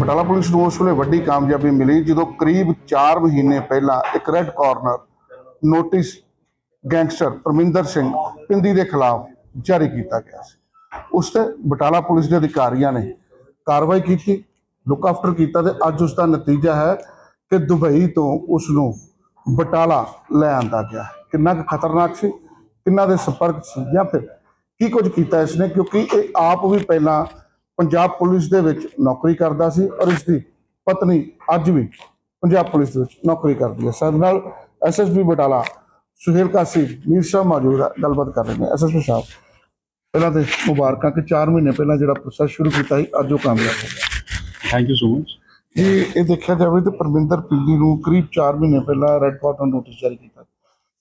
Batala police ਨੂੰ ਉਸ ਵੇਲੇ ਵੱਡੀ ਕਾਮਯਾਬੀ ਮਿਲੀ ਜਦੋਂ ਕਰੀਬ 4 ਮਹੀਨੇ ਪਹਿਲਾਂ ਇੱਕ red corner notice gangster Parminder Singh Pindi ਦੇ ਖਿਲਾਫ ਜਾਰੀ ਕੀਤਾ ਗਿਆ ਸੀ। ਉਸ ਤੇ ਬਟਾਲਾ ਪੁਲਿਸ ਦੇ ਅਧਿਕਾਰੀਆਂ ਨੇ ਕਾਰਵਾਈ ਕੀਤੀ ਲੁੱਕ ਆਫਟਰ ਕੀਤਾ ਤੇ ਅੱਜ ਉਸ ਦਾ ਨਤੀਜਾ ਹੈ ਕਿ ਦੁਬਈ ਤੋਂ ਉਸ ਨੂੰ ਬਟਾਲਾ ਲੈ ਆਂਦਾ ਗਿਆ ਕਿੰਨਾ ਕੁ ਖਤਰਨਾਕ ਸੀ, ਕਿੰਨਾ ਦੇ ਸੰਪਰਕ ਸੀ ਜਾਂ ਫਿਰ ਕੀ ਕੁਝ ਕੀਤਾ ਇਸਨੇ ਕਿਉਂਕਿ ਇਹ ਆਪ ਵੀ ਪਹਿਲਾਂ ਪੰਜਾਬ ਪੁਲਿਸ ਦੇ ਵਿੱਚ ਨੌਕਰੀ ਕਰਦਾ ਸੀ ਔਰ ਇਸ ਦੀ ਪਤਨੀ ਅੱਜ ਵੀ ਪੰਜਾਬ ਪੁਲਿਸ ਦੇ ਵਿੱਚ ਨੌਕਰੀ ਕਰਦੀ ਹੈ। ਸਾਡੇ ਨਾਲ ਐਸਐਸਪੀ ਬਟਾਲਾ ਸੁਹੇਲ ਕਾਸੀ ਮੀਰ ਸਾਹਿਬ ਮੌਜੂਦ ਹੈ। ਗੱਲਬਾਤ ਕਰ ਰਹੇ ਨੇ ਐਸਐਸਪੀ ਸਾਹਿਬ। ਪਹਿਲਾਂ ਤੇ ਮੁਬਾਰਕਾਂ ਕਿ 4 ਮਹੀਨੇ ਪਹਿਲਾਂ ਜਿਹੜਾ ਪ੍ਰੋਸੈਸ ਸ਼ੁਰੂ ਕੀਤਾ ਸੀ ਅੱਜ ਉਹ ਕਾਮਯਾਬ ਹੋ ਗਿਆ। ਥੈਂਕ ਯੂ ਸੋ ਮਚ ਜੀ ਇਹ ਦੇਖਿਆ ਜਾਵੇ ਤੇ ਪਰਮਿੰਦਰ ਪਿੰਡੀ ਨੂੰ ਕਰੀਬ 4 ਮਹੀਨੇ ਪਹਿਲਾਂ ਰੈੱਡ ਕਾਰਨਰ ਨੋਟਿਸ ਜਾਰੀ ਕੀਤਾ।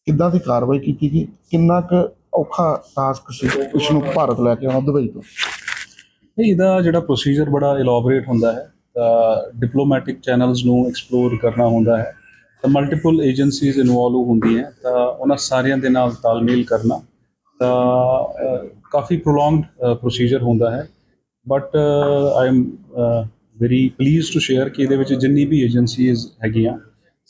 ਕਿੱਦਾਂ ਦੀ ਕਾਰਵਾਈ ਕੀਤੀ ਗਈ? ਕਿੰਨਾ ਕੁ ਔਖਾ ਟਾਸਕ ਸੀ? ਇਸ ਨੂੰ ਭਾਰਤ ਲੈ ਕੇ ਆਉਣਾ ਦੁਬਈ ਤੋਂ? ਨਹੀਂ ਇਹਦਾ ਜਿਹੜਾ ਪ੍ਰੋਸੀਜਰ ਬੜਾ ਇਲੈਬੋਰੇਟ ਹੁੰਦਾ ਹੈ, ਤਾਂ ਡਿਪਲੋਮੈਟਿਕ ਚੈਨਲਸ ਨੂੰ ਐਕਸਪਲੋਰ ਕਰਨਾ ਹੁੰਦਾ ਹੈ, ਤਾਂ ਮਲਟੀਪਲ ਏਜੰਸੀਜ਼ ਇਨਵੋਲਵ ਹੁੰਦੀਆਂ ਤਾਂ ਉਹਨਾਂ ਸਾਰਿਆਂ ਦੇ ਨਾਲ ਤਾਲਮੇਲ ਕਰਨਾ, ਤਾਂ ਕਾਫੀ ਪ੍ਰੋਲੋਂਗਡ ਪ੍ਰੋਸੀਜਰ ਹੁੰਦਾ ਹੈ but I am very pleased to share ਕਿ ਇਹਦੇ ਵਿੱਚ ਜਿੰਨੀ ਵੀ ਏਜੰਸੀਜ਼ ਹੈਗੀਆਂ,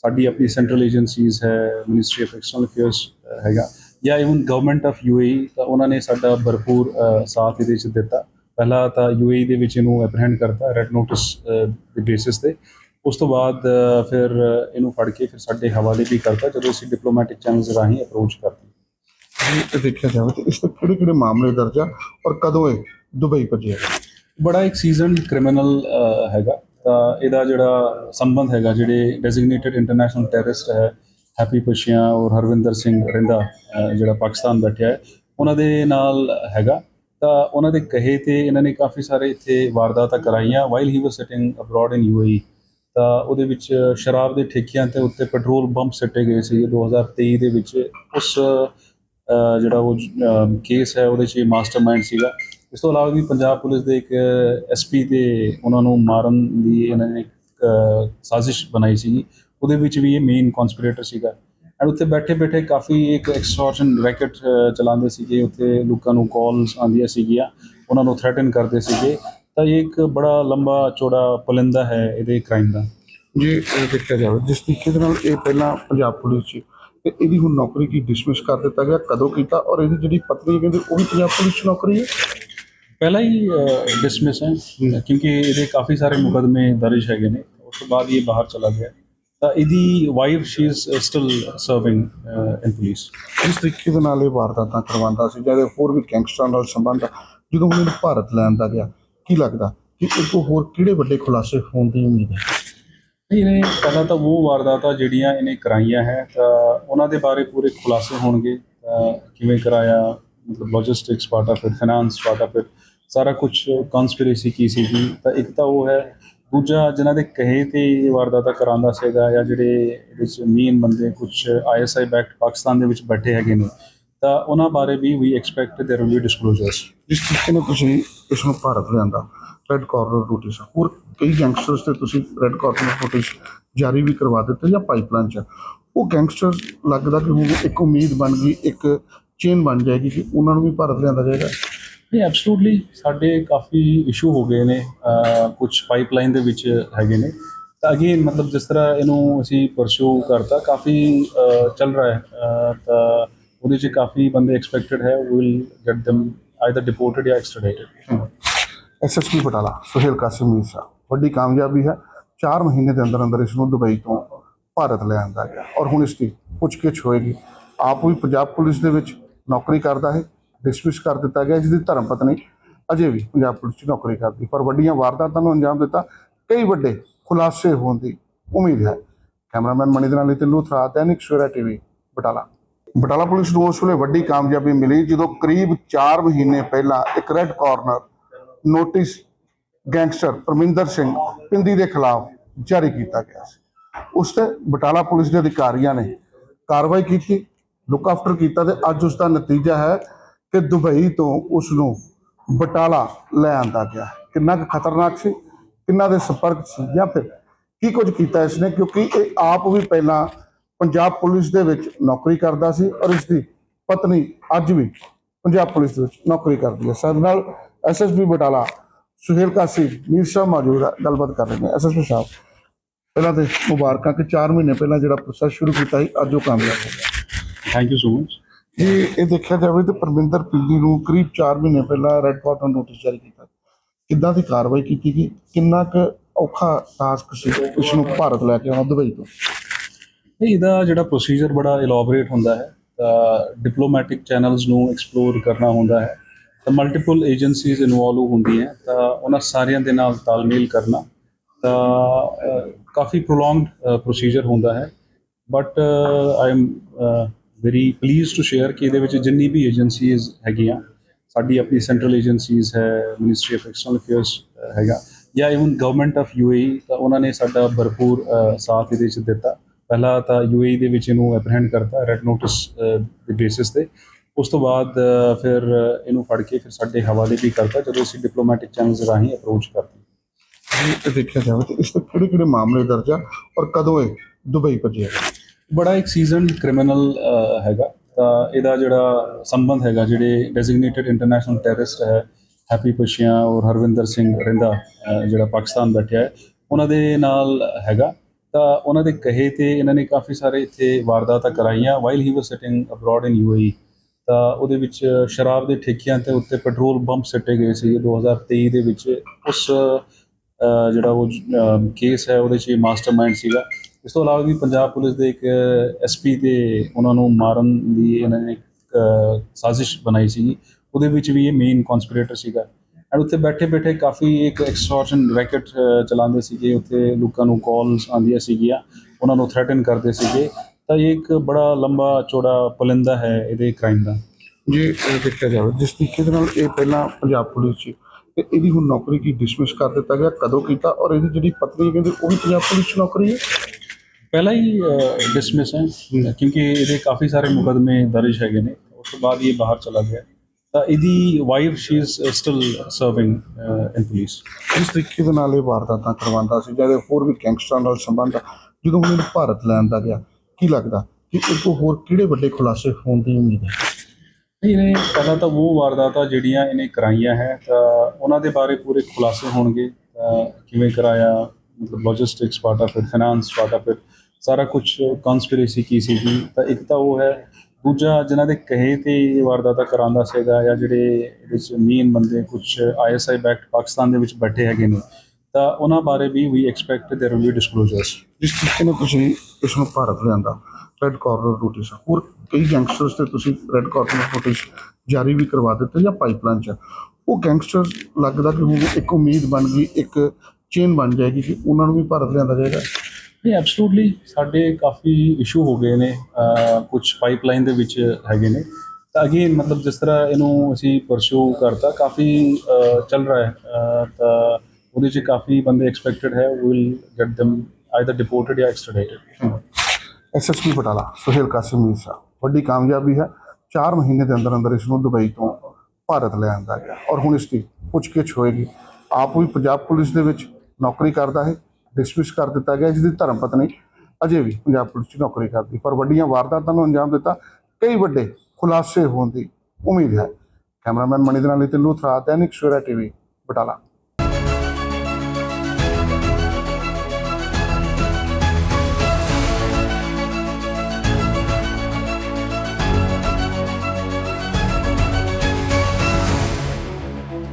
ਸਾਡੀ ਆਪਣੀ ਸੈਂਟਰਲ ਏਜੰਸੀਜ਼ ਹੈ ਮਿਨਿਸਟਰੀ ਆਫ ਐਕਸਟਰਨਲ ਅਫੇਅਰਸ ਹੈਗਾ, ਜਾਂ ਇਵਨ ਗਵਰਨਮੈਂਟ ਆਫ ਯੂਏਈ ਤਾਂ ਉਹਨਾਂ ਨੇ ਸਾਡਾ ਭਰਪੂਰ ਸਾਥ ਇਹਦੇ ਵਿੱਚ ਦਿੱਤਾ ਪਹਿਲਾਂ ਤਾਂ ਯੂਏਈ ਦੇ ਵਿੱਚ ਇਹਨੂੰ ਐਪਰੀਹੈਂਡ ਕਰਤਾ ਰੈਡ ਨੋਟਿਸ ਦੇ ਬੇਸਿਸ ਤੇ। ਉਸ ਤੋਂ ਬਾਅਦ ਫਿਰ ਇਹਨੂੰ ਫੜ ਕੇ ਫਿਰ ਸਾਡੇ ਹਵਾਲੇ ਵੀ ਕਰਤਾ ਜਦੋਂ ਅਸੀਂ ਡਿਪਲੋਮੈਟਿਕ ਚੈਨਲਸ ਰਾਹੀਂ ਅਪਰੋਚ ਕਰਦੇ ਇਹ ਦੇਖਿਆ ਜਾਵੇ ਤੇ ਇਸ ਤੇ ਕਿਹੜੇ ਕਿਹੜੇ ਮਾਮਲੇ ਦਰਜ ਆ ਔਰ ਕਦੋਂ ਇਹ ਦੁਬਈ ਭੱਜਿਆ? ਬੜਾ ਇੱਕ ਸੀਜ਼ਨ ਕ੍ਰਿਮੀਨਲ ਹੈਗਾ। ਤਾਂ ਇਹਦਾ ਜਿਹੜਾ ਸੰਬੰਧ ਹੈਗਾ ਜਿਹੜੇ ਡੈਜ਼ਿਗਨੇਟਿਡ ਇੰਟਰਨੈਸ਼ਨਲ ਟੈਰਰਿਸਟ ਹੈ ਹੈਪੀ ਪਸ਼ੀਆਂ ਔਰ ਹਰਵਿੰਦਰ ਸਿੰਘ ਰਿੰਦਾ ਜਿਹੜਾ ਪਾਕਿਸਤਾਨ ਬੈਠਿਆ ਹੈ ਉਹਨਾਂ ਦੇ ਨਾਲ ਹੈਗਾ। ਤਾਂ ਉਹਨਾਂ ਦੇ ਕਹੇ ਤੇ ਇਹਨਾਂ ਨੇ ਕਾਫੀ ਸਾਰੇ ਇੱਥੇ ਵਾਰਦਾਤਾਂ ਕਰਾਈਆਂ। While he was sitting abroad in UAE ਤਾਂ ਉਹਦੇ ਵਿੱਚ ਸ਼ਰਾਬ ਦੇ ਠੇਕਿਆਂ ਤੇ ਉੱਤੇ ਪੈਟਰੋਲ ਬੰਪ ਸਿੱਟੇ ਗਏ ਸੀ। 2023 ਦੇ ਵਿੱਚ ਉਸ ਜਿਹੜਾ ਉਹ ਕੇਸ ਹੈ, ਉਹਦੇ 'ਚ ਮਾਸਟਰਮਾਈਂਡ ਸੀਗਾ। ਇਸ ਤੋਂ ਇਲਾਵਾ ਵੀ ਪੰਜਾਬ ਪੁਲਿਸ ਦੇ ਇੱਕ ਐਸਪੀ ਤੇ ਉਹਨਾਂ ਨੂੰ ਮਾਰਨ ਦੀ ਇਹਨਾਂ ਨੇ ਸਾਜ਼ਿਸ਼ ਬਣਾਈ ਸੀ ਉਹਦੇ ਵਿੱਚ ਵੀ ਇਹ ਮੇਨ ਕਨਸਪੀਰੇਟਰ ਸੀਗਾ। ਐਂਡ ਉੱਥੇ ਬੈਠੇ ਬੈਠੇ ਕਾਫੀ ਇੱਕ ਐਕਸਟੋਰਸ਼ਨ ਰੈਕਟ ਚਲਾਉਂਦੇ ਸੀਗੇ। ਉੱਥੇ ਲੋਕਾਂ ਨੂੰ ਕਾਲਸ ਆਉਂਦੀਆਂ ਸੀਗੀਆਂ। ਉਹਨਾਂ ਨੂੰ ਥ੍ਰੈਟਨ ਕਰਦੇ ਸੀਗੇ। ਤਾਂ ਇਹ ਇੱਕ ਬੜਾ ਲੰਬਾ ਚੌੜਾ ਪੁਲਿੰਦਾ ਹੈ ਇਹਦੇ ਕ੍ਰਾਈਮ ਦਾ। ਜੀ ਇਹ ਦੇਖਿਆ ਜਾਵੇ ਜਿਸ ਤਰੀਕੇ ਦੇ ਨਾਲ ਇਹ ਪਹਿਲਾਂ ਪੰਜਾਬ ਪੁਲਿਸ 'ਚ ਤੇ ਇਹਦੀ ਹੁਣ ਨੌਕਰੀ ਕੀ ਡਿਸਮਿਸ ਕਰ ਦਿੱਤਾ ਗਿਆ ਕਦੋਂ ਕੀਤਾ ਔਰ ਇਹਦੀ ਜਿਹੜੀ ਪਤਨੀ ਕਹਿੰਦੇ ਉਹ ਵੀ ਪੰਜਾਬ ਪੁਲਿਸ 'ਚ ਨੌਕਰੀ ਹੈ? ਪਹਿਲਾਂ ਹੀ ਡਿਸਮਿਸ ਹੈ। ਕਿਉਂਕਿ ਇਹਦੇ ਕਾਫੀ ਸਾਰੇ ਮੁਕਦਮੇ ਦਰਜ ਹੈਗੇ ਨੇ। ਉਸ ਤੋਂ ਬਾਅਦ ਇਹ ਬਾਹਰ ਚਲਾ ਗਿਆ। ਇਹਦੀ wife she is still serving in police ਜਿਸ ਤਰੀਕੇ ਦੇ ਨਾਲ ਇਹ ਵਾਰਦਾਤਾਂ ਕਰਵਾਉਂਦਾ ਸੀ ਜਾਂ ਇਹਦੇ ਹੋਰ ਵੀ ਗੈਂਗਸਟਰਾਂ ਨਾਲ ਸੰਬੰਧ ਜਦੋਂ ਹੁਣ ਇਹਨੂੰ ਭਾਰਤ ਲੈਣ ਦਾ ਗਿਆ ਕੀ ਲੱਗਦਾ ਕਿ ਇਹ ਤੋਂ ਹੋਰ ਕਿਹੜੇ ਵੱਡੇ ਖੁਲਾਸੇ ਹੋਣ ਦੀ ਉਮੀਦ ਹੈ? ਇਹਨੇ ਪਹਿਲਾਂ ਤਾਂ ਉਹ ਵਾਰਦਾਤਾਂ ਜਿਹੜੀਆਂ ਇਹਨੇ ਕਰਾਈਆਂ ਹੈ ਤਾਂ ਉਹਨਾਂ ਦੇ ਬਾਰੇ ਪੂਰੇ ਖੁਲਾਸੇ ਹੋਣਗੇ। ਕਿਵੇਂ ਕਰਾਇਆ ਮਤਲਬ logistics part of it finance part of it ਸਾਰਾ ਕੁਝ ਕਨਸਪੀਰੇਸੀ ਕੀ ਸੀਗੀ ਤਾਂ ਇੱਕ ਤਾਂ ਉਹ ਹੈ ਦੂਜਾ ਜਿਨ੍ਹਾਂ ਦੇ ਕਹੇ ਤੇ ਇਹ ਵਾਰਦਾਤਾਂ ਕਰਾਉਂਦਾ ਸੀਗਾ ਜਾਂ ਜਿਹੜੇ ਇਹਦੇ ਵਿੱਚ ਮੇਨ ਬੰਦੇ ਕੁਝ ਆਈਐਸਆਈ ਬੈਕਡ ਪਾਕਿਸਤਾਨ ਦੇ ਵਿੱਚ ਬੈਠੇ ਹੈਗੇ ਨੇ ਤਾਂ ਉਹਨਾਂ ਬਾਰੇ ਵੀ ਵੀ expect there will be disclosures ਜਿਸ ਤਰੀਕੇ ਨਾਲ ਤੁਸੀਂ ਇਸ ਨੂੰ ਭਾਰਤ ਲਿਆਂਦਾ ਰੈੱਡ ਕਾਰਨਰ ਨੋਟਿਸ ਹੋਰ ਕਈ ਗੈਂਗਸਟਰਸ ਤੇ ਤੁਸੀਂ ਰੈੱਡ ਕਾਰਨਰ ਨੋਟਿਸ ਜਾਰੀ ਵੀ ਕਰਵਾ ਦਿੱਤੇ ਜਾਂ ਪਾਈਪਲਾਈਨ ਚ ਉਹ ਗੈਂਗਸਟਰਸ ਲੱਗਦਾ ਕਿ ਹੁਣ ਇੱਕ ਉਮੀਦ ਬਣ ਗਈ ਇੱਕ ਚੇਨ ਬਣ ਜਾਏਗੀ ਕਿ ਉਹਨਾਂ ਨੂੰ ਵੀ ਭਾਰਤ ਲਿਆਂਦਾ ਜਾਏਗਾ ਨਹੀਂ ਐਬਸੋਲੂਟਲੀ ਸਾਡੇ ਕਾਫੀ ਇਸ਼ੂ ਹੋ ਗਏ ਨੇ ਕੁਝ ਪਾਈਪਲਾਈਨ ਦੇ ਵਿੱਚ ਹੈਗੇ ਨੇ। ਤਾਂ ਅਗੇਨ ਮਤਲਬ ਜਿਸ ਤਰ੍ਹਾਂ ਇਹਨੂੰ ਅਸੀਂ ਪਰਸੂ ਕਰਤਾ, ਕਾਫੀ ਚੱਲ ਰਿਹਾ ਹੈ। ਤਾਂ ਉਹਦੇ 'ਚ ਕਾਫੀ ਬੰਦੇ ਐਕਸਪੈਕਟਡ ਹੈ will get them either deported ਜਾਂ ਐਕਸਟ੍ਰੈਡਿਟਡ ਐਸਐਸਪੀ ਬਟਾਲਾ, ਸੁਹੇਲ ਕਾਸਿਮ ਮੀਰਜ਼ਾ ਵੱਡੀ ਕਾਮਯਾਬੀ ਹੈ। 4 ਮਹੀਨੇ ਦੇ ਅੰਦਰ ਅੰਦਰ ਇਸ ਨੂੰ ਦੁਬਈ ਤੋਂ ਭਾਰਤ ਲੈ ਆਂਦਾ ਗਿਆ। ਔਰ ਹੁਣ ਇਸ ਦੀ ਪੁੱਛਗਿੱਛ ਹੋਏਗੀ। ਆਪ ਵੀ ਪੰਜਾਬ ਪੁਲਿਸ ਦੇ ਵਿੱਚ ਨੌਕਰੀ ਕਰਦਾ ਹੈ। ਡਿਸਮਿਸ ਕਰ ਦਿੱਤਾ ਗਿਆ ਜਿਸ ਦੀ ਧਰਮ ਪਤਨੀ ਅਜੇ ਵੀ ਪੰਜਾਬ ਪੁਲਿਸ 'ਚ ਨੌਕਰੀ ਕਰਦੀ, ਪਰ ਵੱਡੀਆਂ ਵਾਰਦਾਤਾਂ ਨੂੰ ਅੰਜਾਮ ਦਿੱਤਾ, ਕਈ ਵੱਡੇ ਖੁਲਾਸੇ ਹੋਣ ਦੀ ਉਮੀਦ ਹੈ। ਕੈਮਰਾਮੈਨ ਮਣੀ ਦੇ ਨਾਲ ਨਿਤਿਨ ਲੂਥਰਾ ਦੈਨਿਕ ਸਵੇਰਾ ਟੀਵੀ, ਬਟਾਲਾ। ਬਟਾਲਾ ਪੁਲਿਸ ਨੂੰ ਉਸ ਵੇਲੇ ਵੱਡੀ ਕਾਮਯਾਬੀ ਮਿਲੀ, ਜਦੋਂ ਕਰੀਬ 4 ਮਹੀਨੇ ਪਹਿਲਾਂ ਇੱਕ red corner notice gangster Parminder Singh Pindi ਦੇ ਖਿਲਾਫ ਜਾਰੀ ਕੀਤਾ ਗਿਆ ਸੀ। ਉਸ ਤੇ ਬਟਾਲਾ ਪੁਲਿਸ ਦੇ ਅਧਿਕਾਰੀਆਂ ਨੇ ਕਾਰਵਾਈ ਕੀਤੀ ਲੁੱਕ ਆਫਟਰ ਕੀਤਾ ਤੇ ਅੱਜ ਉਸ ਦਾ ਨਤੀਜਾ ਹੈ ਕਿ ਦੁਬਈ ਤੋਂ ਉਸ ਨੂੰ ਬਟਾਲਾ ਲੈ ਆਂਦਾ ਗਿਆ। ਕਿੰਨਾ ਕੁ ਖਤਰਨਾਕ ਸੀ, ਕਿੰਨਾ ਦੇ ਸੰਪਰਕ ਸੀ, ਜਾਂ ਫਿਰ ਕੀ ਕੁਝ ਕੀਤਾ ਇਸ ਕਿਉਂਕਿ ਇਹ ਆਪ ਵੀ ਪਹਿਲਾਂ ਪੰਜਾਬ ਪੁਲਿਸ ਦੇ ਵਿੱਚ ਨੌਕਰੀ ਕਰਦਾ ਸੀ ਔਰ ਇਸ ਦੀ ਪਤਨੀ ਅੱਜ ਵੀ ਪੰਜਾਬ ਪੁਲਿਸ ਦੇ ਵਿੱਚ ਨੌਕਰੀ ਕਰਦੀ ਹੈ। ਸਾਡੇ ਨਾਲ ਐਸਐਸਪੀ ਬਟਾਲਾ, ਸੁਹੇਲ ਕਾਸੀ, ਮੀਰ ਸਾਹਿਬ ਮੌਜੂਦ ਹੈ ਗੱਲਬਾਤ ਕਰ ਰਹੇ ਨੇ। ਐਸਐਸਪੀ ਸਾਹਿਬ, ਪਹਿਲਾਂ ਤੇ ਮੁਬਾਰਕਾਂ ਕਿ 4 ਮਹੀਨੇ ਪਹਿਲਾਂ ਜਿਹੜਾ ਪ੍ਰੋਸੈਸ ਸ਼ੁਰੂ ਕੀਤਾ ਸੀ, ਅੱਜ ਉਹ ਕਾਮਯਾਬ ਹੋ ਗਿਆ। ਥੈਂਕ ਯੂ ਸੋ ਮਚ ਜੇ ਇਹ ਦੇਖਿਆ ਜਾਵੇ ਤਾਂ ਪਰਮਿੰਦਰ ਪਿੰਡੀ ਨੂੰ ਕਰੀਬ 4 ਮਹੀਨੇ ਪਹਿਲਾਂ ਰੈੱਡ ਕਾਰਨਰ ਨੋਟਿਸ ਜਾਰੀ ਕੀਤਾ। ਕਿੱਦਾਂ ਦੀ ਕਾਰਵਾਈ ਕੀਤੀ ਗਈ? ਕਿੰਨਾ ਕੁ ਔਖਾ ਟਾਸਕ ਸੀ ਇਸ ਨੂੰ ਭਾਰਤ ਲੈ ਕੇ ਆਉਣਾ ਦੁਬਈ ਤੋਂ? ਇਹਦਾ ਜਿਹੜਾ ਪ੍ਰੋਸੀਜਰ ਬੜਾ ਇਲੈਬੋਰੇਟ ਹੁੰਦਾ ਹੈ, ਤਾਂ ਡਿਪਲੋਮੈਟਿਕ ਚੈਨਲਸ ਨੂੰ ਐਕਸਪਲੋਰ ਕਰਨਾ ਹੁੰਦਾ ਹੈ, ਤਾਂ ਮਲਟੀਪਲ ਏਜੰਸੀਜ਼ ਇਨਵੋਲਵ ਹੁੰਦੀਆਂ, ਤਾਂ ਉਹਨਾਂ ਸਾਰਿਆਂ ਦੇ ਨਾਲ ਤਾਲਮੇਲ ਕਰਨਾ, ਤਾਂ ਕਾਫੀ ਪ੍ਰੋਲੋਂਗਡ ਪ੍ਰੋਸੀਜਰ ਹੁੰਦਾ ਹੈ। But I am very pleased to share ਕਿ ਇਹਦੇ ਵਿੱਚ ਜਿੰਨੀ ਵੀ ਏਜੰਸੀਜ਼ ਹੈਗੀਆਂ ਸਾਡੀ ਆਪਣੀ ਸੈਂਟਰਲ ਏਜੰਸੀਜ਼ ਹੈ ਮਿਨਿਸਟਰੀ ਆਫ ਐਕਸਟਰਨਲ ਅਫੇਅਰਸ ਹੈਗਾ ਜਾਂ ਇਵਨ ਗਵਰਨਮੈਂਟ ਆਫ ਯੂਏਈ ਤਾਂ ਉਹਨਾਂ ਨੇ ਸਾਡਾ ਭਰਪੂਰ ਸਾਥ ਇਹਦੇ ਵਿੱਚ ਦਿੱਤਾ ਪਹਿਲਾਂ ਤਾਂ ਯੂਏਈ ਦੇ ਵਿੱਚ ਇਹਨੂੰ ਐਪਰੀਹੈਂਡ ਕਰਤਾ ਰੈੱਡ ਨੋਟਿਸ ਦੇ ਬੇਸਿਸ ਤੇ ਉਸ ਤੋਂ ਬਾਅਦ ਫਿਰ ਇਹਨੂੰ ਫੜ ਕੇ ਫਿਰ ਸਾਡੇ ਹਵਾਲੇ ਵੀ ਕਰਤਾ ਜਦੋਂ ਅਸੀਂ ਡਿਪਲੋਮੈਟਿਕ ਚੈਨਲਸ ਰਾਹੀਂ ਅਪਰੋਚ ਕਰਦੇ ਇਹ ਦੇਖਿਆ ਜਾਵੇ ਤਾਂ ਇਸ ਤੇ ਕਿਹੜੇ ਕਿਹੜੇ ਮਾਮਲੇ ਦਰਜ ਆ ਔਰ ਕਦੋਂ ਇਹ ਦੁਬਈ ਭੱਜਿਆ ਬੜਾ ਇੱਕ ਸੀਜ਼ਨ ਕ੍ਰਿਮੀਨਲ ਹੈਗਾ। ਤਾਂ ਇਹਦਾ ਜਿਹੜਾ ਸੰਬੰਧ ਹੈਗਾ, ਜਿਹੜੇ ਡੈਜ਼ਿਗਨੇਟਿਡ ਇੰਟਰਨੈਸ਼ਨਲ ਟੈਰਰਿਸਟ ਹੈ, ਹੈਪੀ ਪਸ਼ੀਆਂ ਔਰ ਹਰਵਿੰਦਰ ਸਿੰਘ ਰਿੰਦਾ ਜਿਹੜਾ ਪਾਕਿਸਤਾਨ ਬੈਠਿਆ ਹੈ, ਉਹਨਾਂ ਦੇ ਨਾਲ ਹੈਗਾ। ਤਾਂ ਉਹਨਾਂ ਦੇ ਕਹੇ ਤੇ ਇਹਨਾਂ ਨੇ ਕਾਫੀ ਸਾਰੇ ਇੱਥੇ ਵਾਰਦਾਤਾਂ ਕਰਾਈਆਂ while he was sitting abroad in UAE ਤਾਂ ਉਹਦੇ ਵਿੱਚ ਸ਼ਰਾਬ ਦੇ ਠੇਕਿਆਂ ਤੇ ਉੱਤੇ ਪੈਟਰੋਲ ਬੰਪ ਸਿੱਟੇ ਗਏ ਸੀ। 2023 ਦੇ ਵਿੱਚ ਉਸ ਜਿਹੜਾ ਉਹ ਕੇਸ ਹੈ, ਉਹਦੇ 'ਚ ਮਾਸਟਰਮਾਈਂਡ ਸੀਗਾ। ਇਸ ਤੋਂ ਇਲਾਵਾ ਵੀ ਪੰਜਾਬ ਪੁਲਿਸ ਦੇ ਇੱਕ ਐਸਪੀ ਤੇ ਉਹਨਾਂ ਨੂੰ ਮਾਰਨ ਦੀ ਇਹਨਾਂ ਨੇ ਇੱਕ, ਸਾਜ਼ਿਸ਼ ਬਣਾਈ ਸੀ ਉਹਦੇ ਵਿੱਚ ਵੀ ਇਹ ਮੇਨ ਕਨਸਪੀਰੇਟਰ ਸੀਗਾ। ਐਂਡ ਉੱਥੇ ਬੈਠੇ ਬੈਠੇ ਕਾਫੀ ਇੱਕ ਐਕਸਟੋਰਸ਼ਨ ਰੈਕਟ ਚਲਾਉਂਦੇ ਸੀਗੇ। ਉੱਥੇ ਲੋਕਾਂ ਨੂੰ ਕਾਲਸ ਆਉਂਦੀਆਂ ਸੀਗੀਆਂ। ਉਹਨਾਂ ਨੂੰ ਥ੍ਰੈਟਨ ਕਰਦੇ ਸੀਗੇ। ਤਾਂ ਇਹ ਇੱਕ ਬੜਾ ਲੰਬਾ ਚੌੜਾ ਪਲਿੰਦਾ ਹੈ ਇਹਦੇ ਕ੍ਰਾਈਮ ਦਾ। ਜੇ ਇਹ ਦੇਖਿਆ ਜਾਵੇ ਜਿਸ ਤਰੀਕੇ ਦੇ ਨਾਲ ਇਹ ਪਹਿਲਾਂ ਪੰਜਾਬ ਪੁਲਿਸ 'ਚ ਤੇ ਇਹਦੀ ਹੁਣ ਨੌਕਰੀ ਕੀ ਡਿਸਮਿਸ ਕਰ ਦਿੱਤਾ ਗਿਆ ਕਦੋਂ ਕੀਤਾ ਔਰ ਇਹਦੀ ਜਿਹੜੀ ਪਤਨੀ ਕਹਿੰਦੇ ਉਹ ਵੀ ਪੰਜਾਬ ਪੁਲਿਸ 'ਚ ਨੌਕਰੀ ਹੈ? ਪਹਿਲਾਂ ਹੀ ਡਿਸਮਿਸ ਹੈ ਕਿਉਂਕਿ ਇਹਦੇ ਕਾਫੀ ਸਾਰੇ ਮੁਕਦਮੇ ਦਰਜ ਹੈਗੇ ਨੇ। ਉਸ ਤੋਂ ਬਾਅਦ ਇਹ ਬਾਹਰ ਚਲਾ ਗਿਆ। ਤਾਂ ਇਹਦੀ wife she is still serving in police ਜਿਸ ਤਰੀਕੇ ਦੇ ਨਾਲ ਇਹ ਵਾਰਦਾਤਾਂ ਕਰਵਾਉਂਦਾ ਸੀ ਜਾਂ ਇਹਦੇ ਹੋਰ ਵੀ ਗੈਂਗਸਟਰਾਂ ਨਾਲ ਸੰਬੰਧ ਜਦੋਂ ਇਹਨੂੰ ਭਾਰਤ ਲੈਣ ਦਾ ਗਿਆ ਕੀ ਲੱਗਦਾ ਕਿ ਇਹ ਤੋਂ ਹੋਰ ਕਿਹੜੇ ਵੱਡੇ ਖੁਲਾਸੇ ਹੋਣ ਦੀ ਉਮੀਦ ਹੈ? ਇਹਨੇ ਪਹਿਲਾਂ ਤਾਂ ਉਹ ਵਾਰਦਾਤਾਂ ਜਿਹੜੀਆਂ ਇਹਨੇ ਕਰਾਈਆਂ ਹੈ ਤਾਂ ਉਹਨਾਂ ਦੇ ਬਾਰੇ ਪੂਰੇ ਖੁਲਾਸੇ ਹੋਣਗੇ। ਕਿਵੇਂ ਕਰਾਇਆ ਮਤਲਬ logistics part of it finance part of it ਸਾਰਾ ਕੁਝ ਕਨਸਪੀਰੇਸੀ ਕੀ ਸੀਗੀ ਤਾਂ ਇੱਕ ਤਾਂ ਉਹ ਹੈ ਦੂਜਾ ਜਿਨ੍ਹਾਂ ਦੇ ਕਹੇ ਤੇ ਇਹ ਵਾਰਦਾਤਾਂ ਕਰਾਉਂਦਾ ਸੀਗਾ ਜਾਂ ਜਿਹੜੇ ਇਹਦੇ ਵਿੱਚ ਮੇਨ ਬੰਦੇ ਕੁਝ ਆਈਐਸਆਈ ਬੈਕਡ ਪਾਕਿਸਤਾਨ ਦੇ ਵਿੱਚ ਬੈਠੇ ਹੈਗੇ ਨੇ ਤਾਂ ਉਹਨਾਂ ਬਾਰੇ ਵੀ ਵੀ expect there will be disclosures ਜਿਸ ਤਰੀਕੇ ਨਾਲ ਤੁਸੀਂ ਇਸ ਨੂੰ ਭਾਰਤ ਲਿਆਂਦਾ ਰੈੱਡ ਕਾਰਨਰ ਨੋਟਿਸ ਹੋਰ ਕਈ ਗੈਂਗਸਟਰਸ ਤੇ ਤੁਸੀਂ ਰੈੱਡ ਕਾਰਨਰ ਨੋਟਿਸ ਜਾਰੀ ਵੀ ਕਰਵਾ ਦਿੱਤੇ ਜਾਂ ਪਾਈਪਲਾਈਨ 'ਚ ਉਹ ਗੈਂਗਸਟਰਸ ਲੱਗਦਾ ਕਿ ਹੁਣ ਇੱਕ ਉਮੀਦ ਬਣ ਗਈ ਇੱਕ ਚੇਨ ਬਣ ਜਾਏਗੀ ਕਿ ਉਹਨਾਂ ਨੂੰ ਵੀ ਭਾਰਤ ਲਿਆਂਦਾ ਜਾਏਗਾ ਨਹੀਂ ਐਬਸੋਲੂਟਲੀ ਸਾਡੇ ਕਾਫੀ ਇਸ਼ੂ ਹੋ ਗਏ ਨੇ ਕੁਝ ਪਾਈਪਲਾਈਨ ਦੇ ਵਿੱਚ ਹੈਗੇ ਨੇ। ਤਾਂ ਅਗੇਨ ਮਤਲਬ ਜਿਸ ਤਰ੍ਹਾਂ ਇਹਨੂੰ ਅਸੀਂ ਪਰਸੂ ਕਰਤਾ, ਕਾਫੀ ਚੱਲ ਰਿਹਾ ਹੈ। ਤਾਂ ਉਹਦੇ 'ਚ ਕਾਫੀ ਬੰਦੇ ਐਕਸਪੈਕਟਡ ਹੈ will get them either deported ਜਾਂ ਐਕਸਟ੍ਰੈਡਿਟਡ ਐਸਐਸਪੀ ਬਟਾਲਾ, ਸੁਹੇਲ ਕਾਸਿਮ ਮੀਰਜ਼ਾ ਵੱਡੀ ਕਾਮਯਾਬੀ ਹੈ। 4 ਮਹੀਨੇ ਦੇ ਅੰਦਰ ਅੰਦਰ ਇਸ ਨੂੰ ਦੁਬਈ ਤੋਂ ਭਾਰਤ ਲੈ ਆਂਦਾ ਗਿਆ। ਔਰ ਹੁਣ ਇਸ ਦੀ ਪੁੱਛਗਿੱਛ ਹੋਏਗੀ। ਆਪ ਵੀ ਪੰਜਾਬ ਪੁਲਿਸ ਦੇ ਵਿੱਚ ਨੌਕਰੀ ਕਰਦਾ ਹੈ। ਡਿਸਮਿਸ ਕਰ ਦਿੱਤਾ ਗਿਆ ਇਸ ਦੀ ਧਰਮ ਪਤਨੀ ਅਜੇ ਵੀ ਪੰਜਾਬ ਪੁਲਿਸ 'ਚ ਨੌਕਰੀ ਕਰਦੀ, ਪਰ ਵੱਡੀਆਂ ਵਾਰਦਾਤਾਂ ਨੂੰ ਅੰਜਾਮ ਦਿੱਤਾ, ਕਈ ਵੱਡੇ ਖੁਲਾਸੇ ਹੋਣ ਦੀ ਉਮੀਦ ਹੈ। ਕੈਮਰਾਮੈਨ ਮਣੀ ਦੇ ਨਾਲ ਨਿਤਿਨ ਲੂਥਰਾ ਦੈਨਿਕ ਸਵੇਰਾ ਟੀਵੀ, ਬਟਾਲਾ।